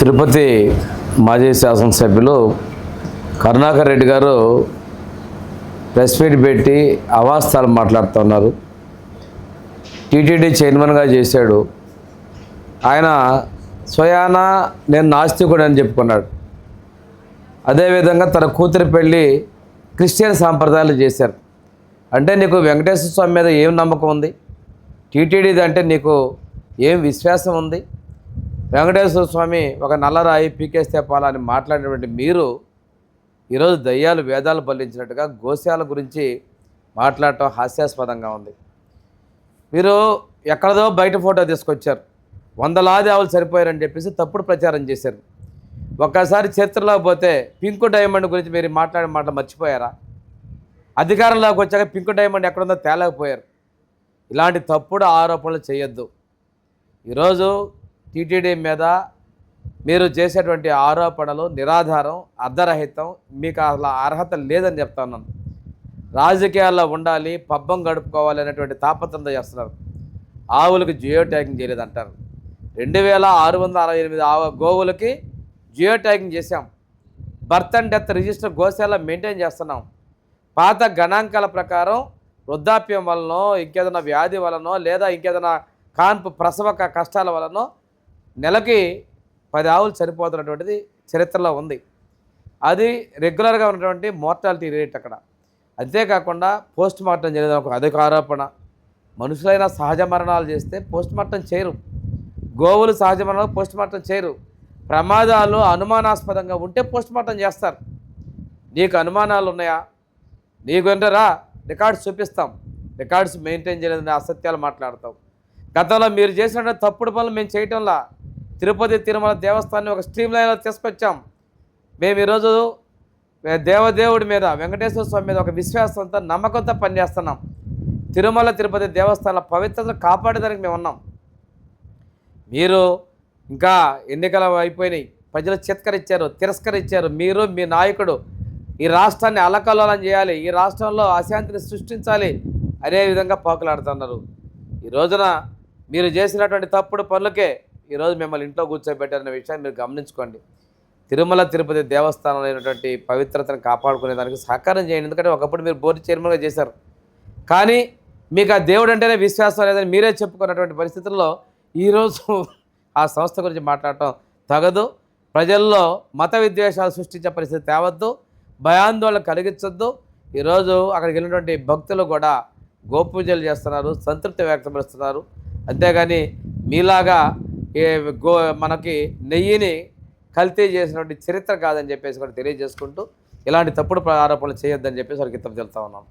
తిరుపతి మాజీ శాసనసభ్యులు కరుణాకర్ రెడ్డి గారు ప్రెస్ మీట్ పెట్టి అవాస్తాలు మాట్లాడుతున్నారు. టీటీడీ చైర్మన్గా చేశాడు. ఆయన స్వయాన నేను నాస్తికుడు అని చెప్పుకున్నాడు. అదేవిధంగా తన కూతురు పెళ్ళి క్రిస్టియన్ సాంప్రదాయాలు చేశారు. అంటే నీకు వెంకటేశ్వర స్వామి మీద ఏం నమ్మకం ఉంది? టీటీడీది అంటే నీకు ఏం విశ్వాసం ఉంది? వెంకటేశ్వర స్వామి ఒక నల్లరాయి పీకేస్తే పాలని మాట్లాడినటువంటి మీరు ఈరోజు దయ్యాలు వేదాలు బలించినట్టుగా గోశాల గురించి మాట్లాడటం హాస్యాస్పదంగా ఉంది. మీరు ఎక్కడదో బయట ఫోటో తీసుకొచ్చారు. వందలాది ఆవులు సరిపోయారని చెప్పేసి తప్పుడు ప్రచారం చేశారు. ఒక్కసారి చరిత్రలోకి పోతే పింకు డైమండ్ గురించి మీరు మాట్లాడే మాట మర్చిపోయారా? అధికారంలోకి వచ్చాక పింకు డైమండ్ ఎక్కడుందో తేలేకపోయారు. ఇలాంటి తప్పుడు ఆరోపణలు చేయొద్దు. ఈరోజు టీటీడీ మీద మీరు చేసేటువంటి ఆరోపణలు నిరాధారం అర్ధరహితం మీకు అసలు అర్హత లేదని చెప్తాను రాజకీయాల్లో ఉండాలి పబ్బం గడుపుకోవాలి అనేటువంటి తాపత్రంతో చేస్తున్నారు. ఆవులకు జియో ట్యాగింగ్ చేయలేదంటారు. రెండు వేల ఆరు వందల అరవై ఎనిమిది ఆవు గోవులకి జియో ట్యాగింగ్ చేశాం. బర్త్ అండ్ డెత్ రిజిస్టర్ గోశాల మెయింటైన్ చేస్తున్నాం. పాత గణాంకాల ప్రకారం వృద్ధాప్యం వలనో ఇంకేదైనా వ్యాధి వలనో లేదా ఇంకేదైనా కాన్పు ప్రసవ కష్టాల వలనో నెలకి పది ఆవులు చనిపోతున్నటువంటిది చరిత్రలో ఉంది. అది రెగ్యులర్గా ఉన్నటువంటి మోర్టాలిటీ రేట్ అక్కడ. అంతేకాకుండా పోస్ట్ మార్టం చేయడం ఒక అధిక ఆరోపణ మనుషులైన సహజ మరణాలు చేస్తే పోస్ట్ మార్టం చేయరు. గోవులు సహజ మరణాలు పోస్ట్ మార్టం చేయరు. ప్రమాదాలు అనుమానాస్పదంగా ఉంటే పోస్ట్ మార్టం చేస్తారు. నీకు అనుమానాలు ఉన్నాయా? నీకు ఏంటరా రికార్డ్స్ చూపిస్తాం. రికార్డ్స్ మెయింటైన్ చేయలేదని అసత్యాలు మాట్లాడతాం గతంలో మీరు చేసిన తప్పుడు పనులు మేము చేయటంలా తిరుపతి తిరుమల దేవస్థానాన్ని ఒక స్ట్రీమ్ లైన్లో తీసుకొచ్చాం. మేము ఈరోజు దేవదేవుడి మీద వెంకటేశ్వర స్వామి మీద ఒక విశ్వాసంతో నమ్మకంతో పనిచేస్తున్నాం. తిరుమల తిరుపతి దేవస్థానాల పవిత్రతను కాపాడేదానికి మేము ఉన్నాం. మీరు ఇంకా ఎన్నికలు అయిపోయినాయి. ప్రజలు చిత్కరించారు తిరస్కరించారు మీరు మీ నాయకుడు ఈ రాష్ట్రాన్ని అలకల్లోలం చేయాలి ఈ రాష్ట్రంలో అశాంతిని సృష్టించాలి అనే విధంగా పాకులాడుతున్నారు. ఈ రోజున మీరు చేసినటువంటి తప్పుడు పనులకే ఈరోజు మిమ్మల్ని ఇంట్లో కూర్చోబెట్టారనే విషయాన్ని మీరు గమనించుకోండి. తిరుమల తిరుపతి దేవస్థానంలో అయినటువంటి పవిత్రతను కాపాడుకునే దానికి సహకారం చేయండి. ఎందుకంటే ఒకప్పుడు మీరు బోర్డు చైర్మన్గా చేశారు. కానీ మీకు ఆ దేవుడు అంటేనే విశ్వాసం లేదని మీరే చెప్పుకున్నటువంటి పరిస్థితుల్లో ఈరోజు ఆ సంస్థ గురించి మాట్లాడటం తగదు. ప్రజల్లో మత విద్వేషాలు సృష్టించే పరిస్థితి తేవద్దు. భయాందోళన కలిగించొద్దు. ఈరోజు అక్కడికి వెళ్ళినటువంటి భక్తులు కూడా గోపూజలు చేస్తున్నారు సంతృప్తి వ్యక్తపరుస్తున్నారు అంతేగాని మీలాగా గో మనకి నెయ్యిని కల్తీ చేసినటువంటి చరిత్ర కాదని చెప్పేసి కూడా తెలియజేసుకుంటూ ఇలాంటి తప్పుడు ఆరోపణలు చేయొద్దని చెప్పేసి వారికి హితం తెలుతా ఉన్నాం.